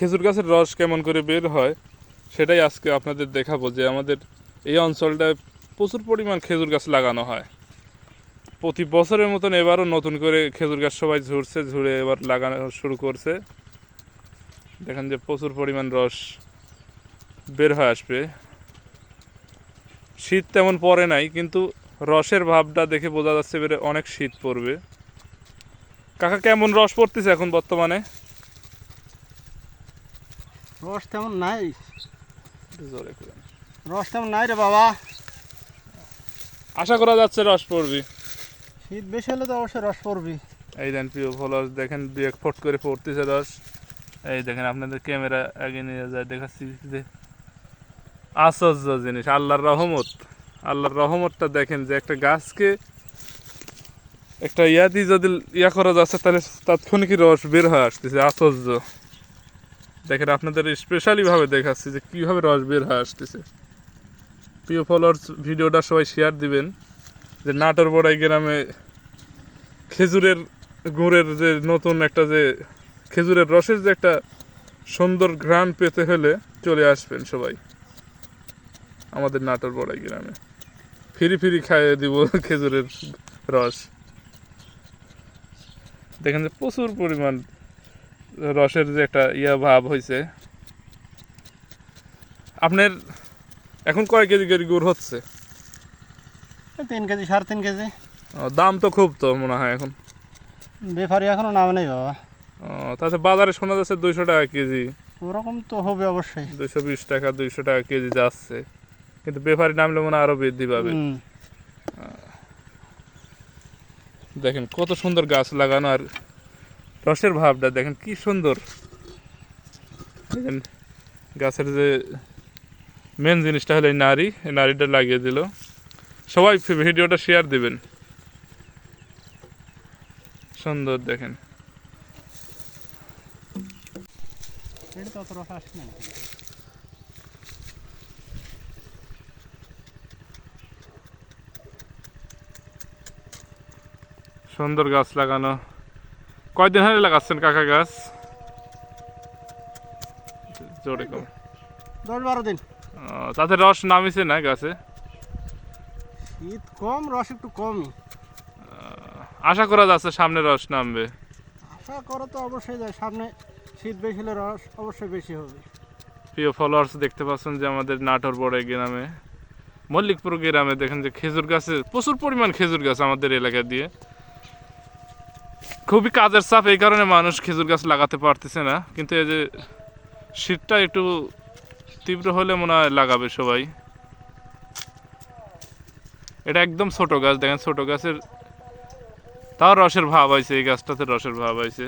খেজুর গাছের রস কেমন করে বের হয়, সেটাই আজকে আপনাদের দেখাবো যে আমাদের এই অঞ্চলটায় প্রচুর পরিমাণ খেজুর গাছ লাগানো হয়। প্রতি বছরের মতন এবারও নতুন করে খেজুর গাছ সবাই ঝুরছে ঝুড়ে এবার লাগানো শুরু করছে। দেখেন যে প্রচুর পরিমাণ রস বের হয়ে আসবে। শীত তেমন পড়ে নাই, কিন্তু রসের ভাবটা দেখে বোঝা যাচ্ছে এবারে অনেক শীত পড়বে। কাকা, কেমন রস পড়তেছে এখন বর্তমানে? রস তেমন নাই। জোরে করে। রস তেমন নাই রে বাবা। আশা করা যাচ্ছে রস পড়বি। শীত বেশি হলে তো অবশ্যই রস পড়বি এই দেন প্রিয় ফলোয়ার্স দেখেন এক ফট করে পড়তেছে রস। এই দেখেন আপনাদের ক্যামেরা আগে নিয়ে যায় দেখাচ্ছি যে আশ্চর্য জিনিস আল্লাহর রহমত। আল্লাহর রহমতটা দেখেন যে একটা গাছকে একটা ইয়া দিয়ে যদি ইয়া করা যাচ্ছে তাহলে তাৎক্ষণিক রস বের হয়ে আসতেছে আশ্চর্য। দেখেন, আপনাদের স্পেশালি ভাবে দেখাচ্ছি যে কীভাবে রস বের হয়ে আসতেছে। প্রিয় ফলোয়ার্স ভিডিওটা সবাই শেয়ার দিবেন। যে নাটোর বড়াই গ্রামে খেজুরের গুড়ের যে নতুন একটা যে খেজুরের রসের যে একটা সুন্দর ঘ্রাণ পেতে হলে চলে আসবেন সবাই আমাদের নাটোর বড়াই গ্রামে। ফিরি ফিরি খাইয়ে দিব খেজুরের রস। দেখেন যে প্রচুর পরিমাণ রসের যে একটা ইয়া ভাব হয়েছে আপনার এখন কয় কেজি করে গুড় হচ্ছে? তিন কেজি সাড়ে তিন কেজি। দাম তো খুব তো মনে হয় এখন। বেফারি এখনও নামে নেই বাবা। তাহলে বাজারে শোনা যাচ্ছে দুইশো টাকা কেজি। ওরকম তো হবে অবশ্যই। দুইশো বিশ টাকা দুইশো টাকা কেজি যাচ্ছে। কিন্তু বেপারি নামলে মনে হয় আরও বৃদ্ধি পাবে। দেখেন কত সুন্দর গাছ লাগানো আর রসের ভাবটা দেখেন কি সুন্দর। দেখেন গাছের যে মেন জিনিসটা হলো এই নারী এই নারীটা লাগিয়ে দিল। সবাই ভিডিওটা শেয়ার দিবেন। সুন্দর দেখেন। সুন্দর গাছ লাগানো। কয়দিন হলে লাগাচ্ছেন কাকা গাছ? জোরে কম। দশ বারো দিন। তাতে রস নামিছে না গাছে? শীত কম রস একটু কমই। আশা করা যাচ্ছে সামনে রস নামবে। আশা করো তো অবশ্যই যায় সামনে শীত বেশি হলে রস অবশ্যই বেশি হবে। প্রিয় ফলোয়ার্স দেখতে পাচ্ছেন যে আমাদের নাটোর বড় গ্রামে মল্লিকপুর গ্রামে দেখেন যে খেজুর গাছে প্রচুর পরিমাণ খেজুর গাছ আমাদের এলাকা দিয়ে। খুবই কাজের চাপ এই কারণে মানুষ খেজুর গাছ লাগাতে পারতেছে না। কিন্তু এই যে শীতটা একটু তীব্র হলে মনে হয় লাগাবে সবাই। এটা একদম ছোট গাছ, দেখেন ছোট গাছের তাও রসের ভাব আছে এই গাছটাতে রসের ভাব আছে